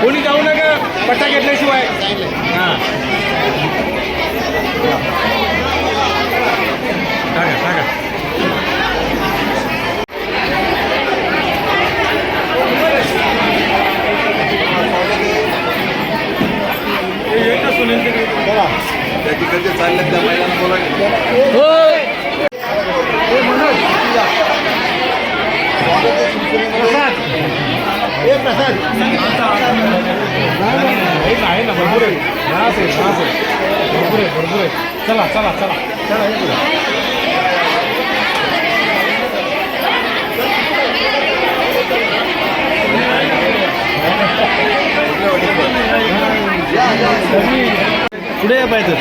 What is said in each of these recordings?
कोणी जाऊ नका पट्टा घेतल्याशिवाय हां त्या तिकडचे चालले त्या महिलांना बोला आहे ना भरपूर आहे घास आहे घास आहे भरपूर आहे भरपूर आहे चला चला चला चला हे हो, yeah. हो, हो. पुढे या पाहिजे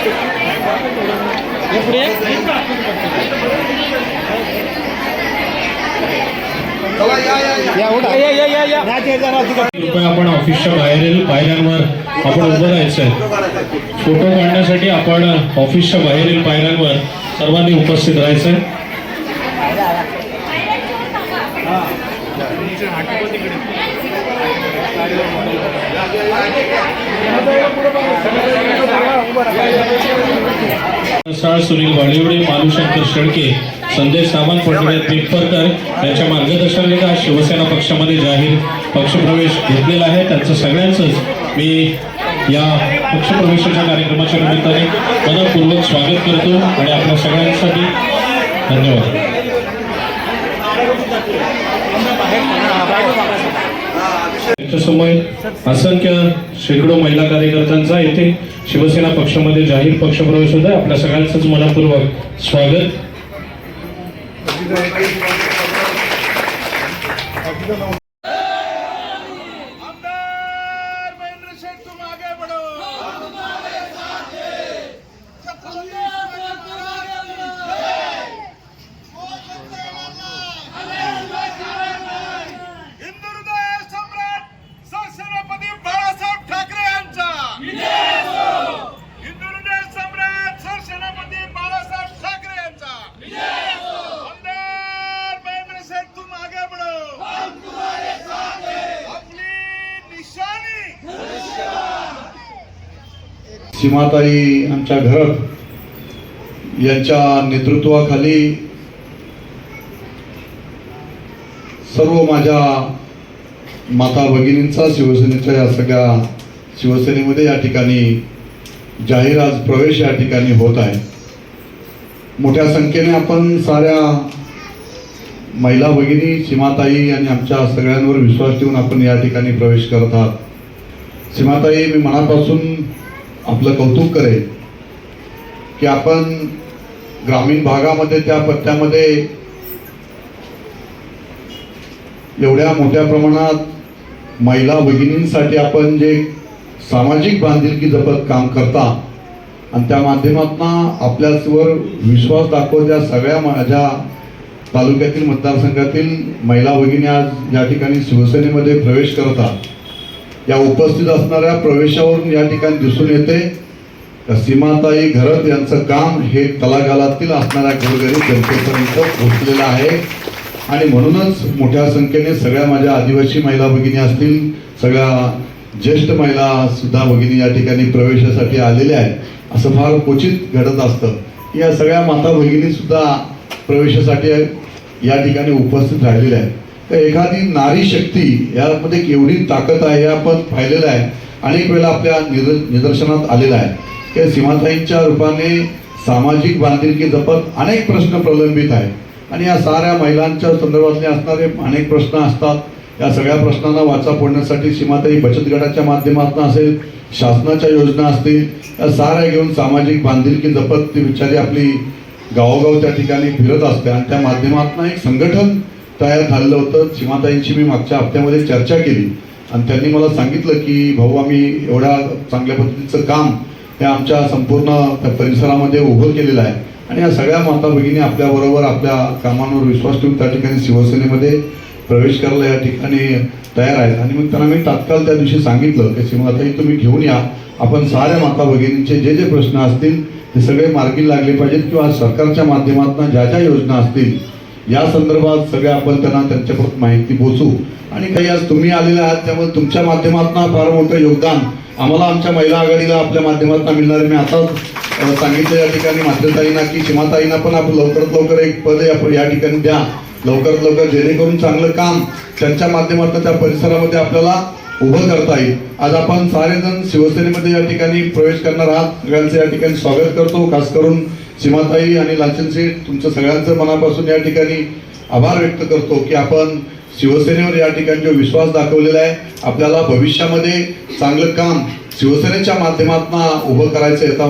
पुढे आपण ऑफिसच्या बाहेरील पायऱ्यांवर आपण उभं राहायचंय. फोटो काढण्यासाठी आपण ऑफिसच्या बाहेरील पायऱ्यांवर सर्वांनी उपस्थित राहायचंय. साळ सुनील वाळिवडे मालुशंकर शेळके संदेश सावंत पंडित पिंपरकर यांच्या मार्गदर्शनाने आज शिवसेना पक्षामध्ये जाहीर पक्षप्रवेश घेतलेला आहे. त्यांचं सगळ्यांचंच मी या पक्षप्रवेशाच्या कार्यक्रमाच्या निमित्ताने मनपूर्वक स्वागत करतो आणि आपल्या सगळ्यांसाठी धन्यवाद. असंख्य शेकडो महिला कार्यकर्त्यांचा येथे शिवसेना पक्षामध्ये जाहीर पक्षप्रवेश होत आहे आपल्या सगळ्यांचंच मनापूर्वक स्वागत. सीमाताई आमच्या घरात यांच्या नेतृत्वाखाली सर्व माझ्या माता भगिनींचा शिवसेनेच्या या सगळ्या शिवसेनेमध्ये या ठिकाणी जाहीर आज प्रवेश या ठिकाणी होत आहे. मोठ्या संख्येने आपण साऱ्या महिला भगिनी सीमाताई आणि आमच्या सगळ्यांवर विश्वास ठेवून आपण या ठिकाणी प्रवेश करत आहात. सीमाताई मी मनापासून आपलं कौतुक करेल की आपण ग्रामीण भागामध्ये त्या पत्त्यामध्ये एवढ्या मोठ्या प्रमाणात महिला भगिनींसाठी आपण जे सामाजिक बांधिलकी जपत काम करता आणि त्या माध्यमातून आपल्यावर विश्वास दाखवत्या सगळ्या माझ्या तालुक्यातील मतदारसंघातील महिला भगिनी आज या ठिकाणी शिवसेनेमध्ये प्रवेश करतात या उपस्थित असणाऱ्या प्रवेशावरून या ठिकाणी दिसून येते. सीमाताई घरत यांचं काम हे तलागालातील असणाऱ्या गोरगरीब जनतेपर्यंत पोहोचलेलं आहे. आणि म्हणूनच मोठ्या संख्येने सगळ्या माझ्या आदिवासी महिला भगिनी असतील सगळ्या ज्येष्ठ महिला सुद्धा भगिनी या ठिकाणी प्रवेशासाठी आलेल्या आहेत. असं फार क्वचित घडत असतं. या सगळ्या माता भगिनी सुद्धा प्रवेशासाठी या ठिकाणी उपस्थित राहिलेल्या आहेत. एखादी नारी शक्ती यामध्ये केवढी ताकद आहे हे आपण पाहिलेलं आहे. अनेक वेळा आपल्या निद निदर्शनात आलेलं आहे. की सीमाताईंच्या रूपाने सामाजिक बांधिलकी जपत अनेक प्रश्न प्रलंबित आहेत. आणि या साऱ्या महिलांच्या संदर्भातले असणारे अनेक प्रश्न असतात. या सगळ्या प्रश्नांना वाचा फोडण्यासाठी सीमाताई बचत गटाच्या माध्यमातून असेल शासनाच्या योजना असतील या साऱ्या घेऊन सामाजिक बांधिलकी जपत ती बिचारी आपली गावोगाव त्या ठिकाणी फिरत असते. आणि त्या माध्यमातून एक संघटन तयार झालेलं होतं. सीमाताईंची मी मागच्या हप्त्यामध्ये चर्चा केली. आणि त्यांनी मला सांगितलं की भाऊ आम्ही एवढ्या चांगल्या पद्धतीचं काम हे आमच्या संपूर्ण त्या परिसरामध्ये उभं केलेलं आहे. आणि या सगळ्या माता भगिनी आपल्याबरोबर आपल्या कामांवर विश्वास ठेवून त्या ठिकाणी शिवसेनेमध्ये प्रवेश करायला या ठिकाणी तयार आहेत. आणि मग त्यांना मी तात्काळ त्या दिवशी सांगितलं की सीमाताई तुम्ही घेऊन या. आपण साऱ्या माता भगिनींचे जे जे प्रश्न असतील ते सगळे मार्गी लागले पाहिजेत किंवा सरकारच्या माध्यमातून ज्या ज्या योजना असतील या संदर्भात सगळ्या आपण त्यांना त्यांच्याकडून माहिती पोचू आणि काही आज तुम्ही आलेले आहात त्यामुळे तुमच्या माध्यमातून फार मोठं योगदान आम्हाला आमच्या महिला आघाडीला आपल्या माध्यमातून मिळणार मी आता सांगितलं या ठिकाणी मात्रताईंना की सीमाताईंना पण आपण लवकरात लवकर एक पद आपण या ठिकाणी द्या. लवकरात लवकर जेणेकरून चांगलं काम त्यांच्या माध्यमातून त्या परिसरामध्ये आपल्याला उभं करता येईल. आज आपण सारेजण शिवसेनेमध्ये या ठिकाणी प्रवेश करणार आहात. सगळ्यांचं या ठिकाणी स्वागत करतो. खास करून सीमाताई आणि लाचन तुमचं सगळ्यांचं मनापासून या ठिकाणी आभार व्यक्त करतो की आपण शिवसेनेवर या ठिकाणी जो विश्वास दाखवलेला आहे आपल्याला भविष्यामध्ये चांगलं काम शिवसेनेच्या माध्यमातून उभं करायचं येता